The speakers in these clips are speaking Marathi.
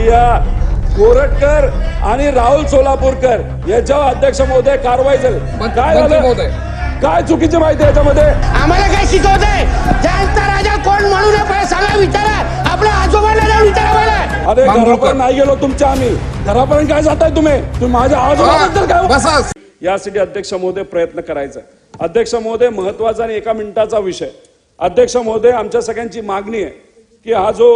की या कोरटकर आणि राहुल सोलापूरकर याच्यावर अध्यक्ष महोदय कारवाई झाली. काय झालं? महोदय. काय चुकीची माहिती आहे याच्यामध्ये? आम्हाला काय शिकवतंय? जयंत राजा कोण म्हणून सांगा विचारा. आपल्या आजोबांना जाऊन विचारा मला. अरे. घरापर्यंत नाही गेलो तुमच्या आम्ही. घरापर्यंत काय जाताय तुम्ही? तुम्ही माझ्या आजोबाबद्दल काय बसा. यासाठी अध्यक्ष महोदय प्रयत्न करायचा. अध्यक्ष महोदय महत्त्वाचा आणि एका मिनिटाचा विषय. अध्यक्ष महोदय आमच्या सगळ्यांची मागणी आहे की हा जो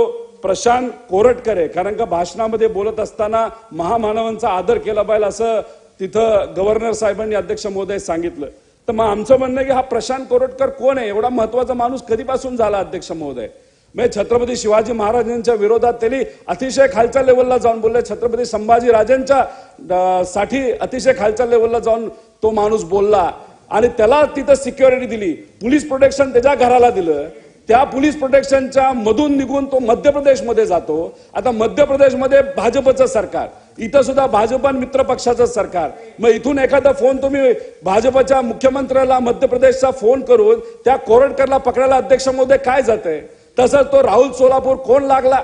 प्रशांत कोरटकर आहे कारण का भाषणामध्ये बोलत असताना महामानवांचा आदर केला पाहिजे असं तिथं गव्हर्नर साहेबांनी अध्यक्ष महोदय सांगितलं. तर मग आमचं म्हणणं आहे की हा प्रशांत कोरटकर कोण आहे? एवढा महत्त्वाचा माणूस कधीपासून झाला अध्यक्ष महोदय? म्हणजे छत्रपती शिवाजी महाराजांच्या विरोधात त्यांनी अतिशय खालच्या लेवलला जाऊन बोलले. छत्रपती संभाजी राजांच्या साठी अतिशय खालच्या लेवलला जाऊन तो माणूस बोलला. आणि त्याला तिथं सिक्युरिटी दिली. पोलीस प्रोटेक्शन त्याच्या घराला दिलं. त्या पोलीस प्रोटेक्शनच्या मधून निघून तो मध्य प्रदेशमध्ये जातो. आता मध्य प्रदेशमध्ये भाजपचं सरकार इथं सुद्धा भाजप आणि मित्र पक्षाचं सरकार. मग इथून एखादा फोन तुम्ही भाजपच्या मुख्यमंत्र्याला मध्य प्रदेशचा फोन करून त्या कोरडकरला पकडायला अध्यक्ष महोदय काय जाते तसंच तो राहुल सोलापूर कोण लागला?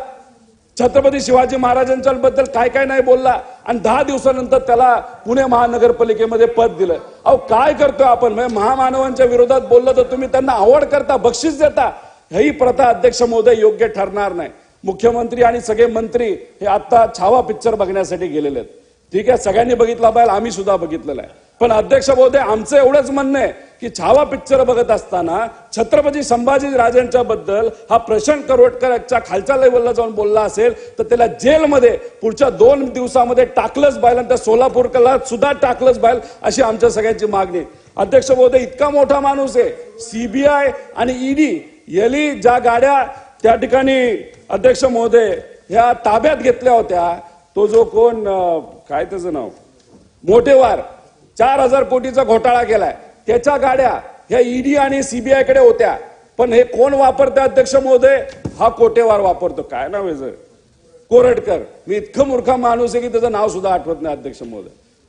छत्रपती शिवाजी महाराजांच्याबद्दल काय काय नाही बोलला. आणि दहा दिवसानंतर त्याला पुणे महानगरपालिकेमध्ये पद दिलं. अहो काय करतोय आपण? म्हणजे महामानवांच्या विरोधात बोललं तर तुम्ही त्यांना आवड करता बक्षीस देता. ही प्रथा अध्यक्ष महोदय योग्य ठरणार नाही. मुख्यमंत्री आणि सगळे मंत्री हे आता छावा पिक्चर बघण्यासाठी गेलेले आहेत. ठीक आहे सगळ्यांनी बघितला पाहिजे आम्ही सुद्धा बघितलेला आहे. पण अध्यक्ष महोदय आमचं एवढंच म्हणणं आहे की छावा पिक्चर बघत असताना छत्रपती संभाजी राजांच्या बद्दल हा प्रशांत करोडकरच्या खालच्या लेवलला जाऊन बोलला असेल तर त्याला जेलमध्ये पुढच्या दोन दिवसामध्ये टाकलंच बाहेर आणि त्या सोलापूरला सुद्धा टाकलंच बाहेर अशी आमच्या सगळ्यांची मागणी अध्यक्ष महोदय इतका मोठा माणूस आहे. सीबीआय आणि ईडी यली ज्या गाड्या त्या ठिकाणी अध्यक्ष महोदय ह्या ताब्यात घेतल्या होत्या तो जो कोण काय त्याचं नाव? मोठेवार चार हजार कोटीचा घोटाळा केलाय. त्याच्या गाड्या ह्या ईडी आणि सीबीआयकडे होत्या. पण हे कोण वापरते अध्यक्ष महोदय? हा कोटेवार वापरतो. काय नाव आहे कोरटकर मी इतकं मूर्खा माणूस आहे की त्याचं नाव सुद्धा आठवत नाही अध्यक्ष महोदय.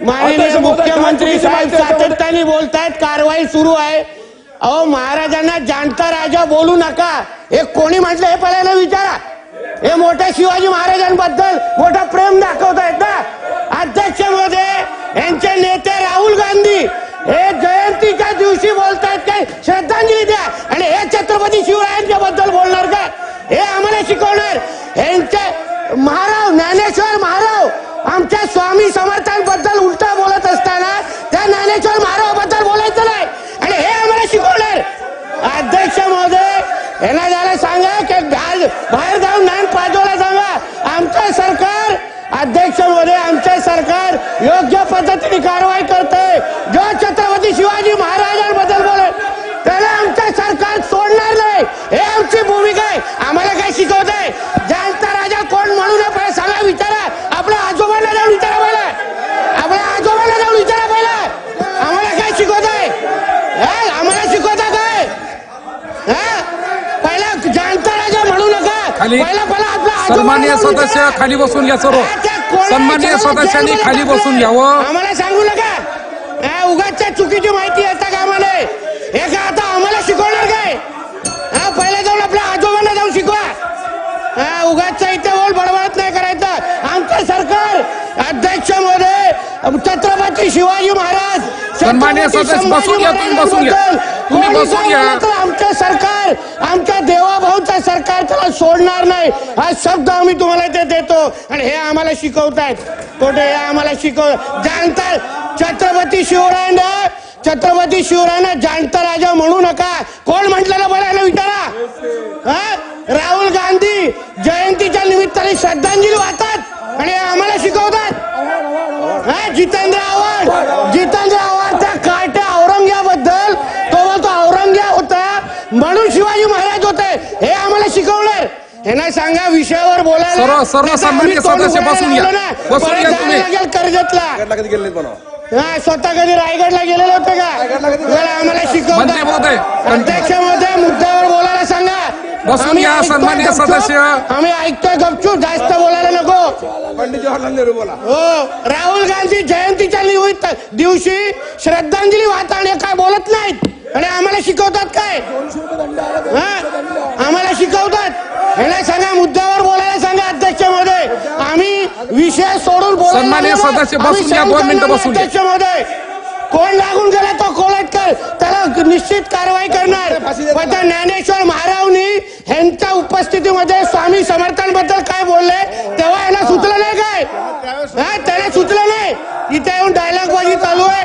माननीय मुख्यमंत्री साहेब सातत्याने बोलतायत कारवाई सुरू आहे. अहो महाराजांना जाणता राजा बोलू नका. हे कोणी म्हटलं हे पहिल्यांदा विचारा. हे मोठ्या शिवाजी महाराजांबद्दल मोठं प्रेम दाखवतायत ना. अध्यक्षमध्ये यांचे नेते राहुल गांधी हे जयंतीच्या दिवशी बोलतायत काय? श्रद्धांजली द्या. आणि हे छत्रपती शिवरायांच्या बद्दल बोलणार का? हे आम्हाला शिकवणार. यांचे महाराव ज्ञानेश्वर महाराव आमच्या स्वामी समर्थांबद्दल उलटा बोलत असताना त्या ज्ञानेश्वर महारावाबद्दल बोलायचं नाही आणि हे आम्हाला शिकवणार अध्यक्ष महोदय यांना जरा सांगा की घाल बाहेर जाऊन ज्ञान पाजवायला सांगा आमचं सरकार अध्यक्ष महोदय आमचे सरकार योग्य पद्धतीने कारवाई करते. जो छत्रपती शिवाजी महाराजांबद्दल बोलेल त्याला आमचं सरकार सोडणार नाही. हे आमची भूमिका आहे. आम्हाला काय शिकवत आहे जाणता राजा कोण म्हणून पहिले सांगा विचारा. आपल्या आजोबांना जाऊन विचारा पहिला. आपल्या आजोबांना जाऊन विचारा पहिला. आम्हाला काय शिकवत आहे? आम्हाला शिकवता काय? हा? पहिला जाणता राजा म्हणू नका. पहिला पहिला सन्माननीय जाऊन सदस्य. खाली बसून घ्या सर्व. विचारा, सदस्यांनी खाली. बसून घ्यावं आम्हाला सांगू नका. हा, उगाचच्या चुकीची माहिती येता का आम्हाला हे का आता आम्हाला शिकवणार काय? हा पहिला जाऊन आपल्या आजोबांना जाऊन शिकवा. हा इथे बोल बडबडत नाही करायचं. आमचं सरकार अध्यक्षमध्ये छत्रपती शिवाजी महाराज सन्माननीय छत्रपती सदस्य बसून घ्या, तुम्ही बसून घ्या. तुम्ही बसून घ्या. आमचं सरकार आमच्या देवाभाऊचं सरकार त्याला सोडणार नाही. हा शब्द आम्ही तुम्हाला ते देतो. आणि हे आम्हाला शिकवतायत. कुठे हे आम्हाला शिकव जाणतात छत्रपती शिवरायांना छत्रपती शिवरायांना जाणता राजा म्हणू नका. कोण म्हटलेलं बोलायला विचारा. हा? राहुल गांधी जयंतीच्या निमित्ताने श्रद्धांजली वाहतात आणि हे आम्हाला शिकवतात. हा, जितेंद्र आव्हाड जितेंद्र आव्हाडच्या काट्या औरंग्याबद्दल तो बोलतो औरंग्या होता म्हणून शिवाजी महाराज होते हे आम्हाला शिकवणार यांना सांगा विषयावर बोलायला सर्व- सर्व नाहीतर सन्माननीय आम्ही तोंड सदस्य बसून घ्या. लावलं ना, बसून परत घ्या जायला तुम्ही. लागेल कर्जतला. कधी गेले म्हणा हा? स्वतः कधी रायगडला गेलेले होते का? आम्हाला मंत्री शिकवतात महोदय, अध्यक्ष महोदय मुद्द्यावर बोलायला सांगा. बसून आम्ही घ्या, ऐकतोय सन्माननीय गपचूप. सदस्य. आम्ही ऐकतोय गपचूप जास्त बोलायला नको. पंडित जवाहरलाल नेहरू बोला. हो राहुल गांधी जयंतीच्या निमित्त दिवशी श्रद्धांजली वाहताना काय बोलत नाहीत? आणि आम्हाला शिकवतात काय? आम्हाला शिकवतात? ह्याला सांगा मुद्द्यावर बोलायला सांगा अध्यक्ष महोदय आम्ही विषय सोडून बोलायला. अध्यक्ष महोदय कोण लागून गेला तो कोळटकर त्याला निश्चित कारवाई करणार. पण त्या ज्ञानेश्वर महारावनी ह्यांच्या उपस्थितीमध्ये स्वामी समर्थांबद्दल काय बोलले तेव्हा याला सुचलं नाही काय? त्याला सुचलं नाही इथे येऊन डायलॉग बाजी चालू आहे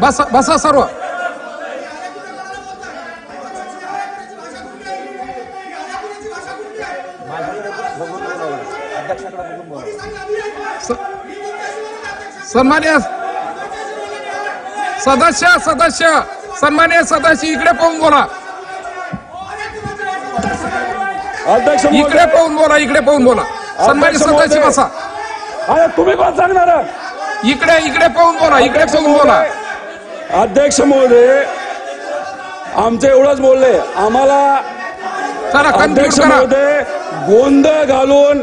बसा बसा सर्व. सन्मान्य सदस्य सदस्य सन्मान्य सदस्य इकडे पाहून बोला. अध्यक्ष इकडे पाहून बोला इकडे पाहून बोला. सन्मान्य सदस्य. बसा. अरे तुम्ही कोण सांगणार. इकडे इकडे पाहून बोला इकडे पाहून बोला. अध्यक्ष महोदय आमचे एवढंच बोलले. आम्हाला अध्यक्ष महोदय गोंधळ घालून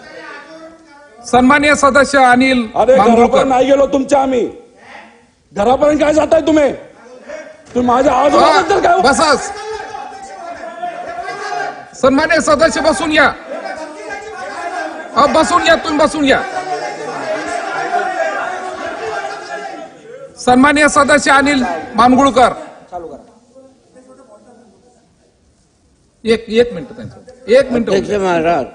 सन्मान्य सदस्य अनिल अरे घरापर्यंत नाही गेलो तुमच्या आम्ही. घरापर्यंत काय जाताय तुम्ही? तुम्ही माझ्या आवाजाबद्दल काय बसाच सन्मान्य सदस्य बसून घ्या बसून घ्या तुम्ही बसून घ्या सन्मान्य सदस्य अनिल मानगुळकर एक एक मिनिट त्यांचं. एक मिनिट महाराज.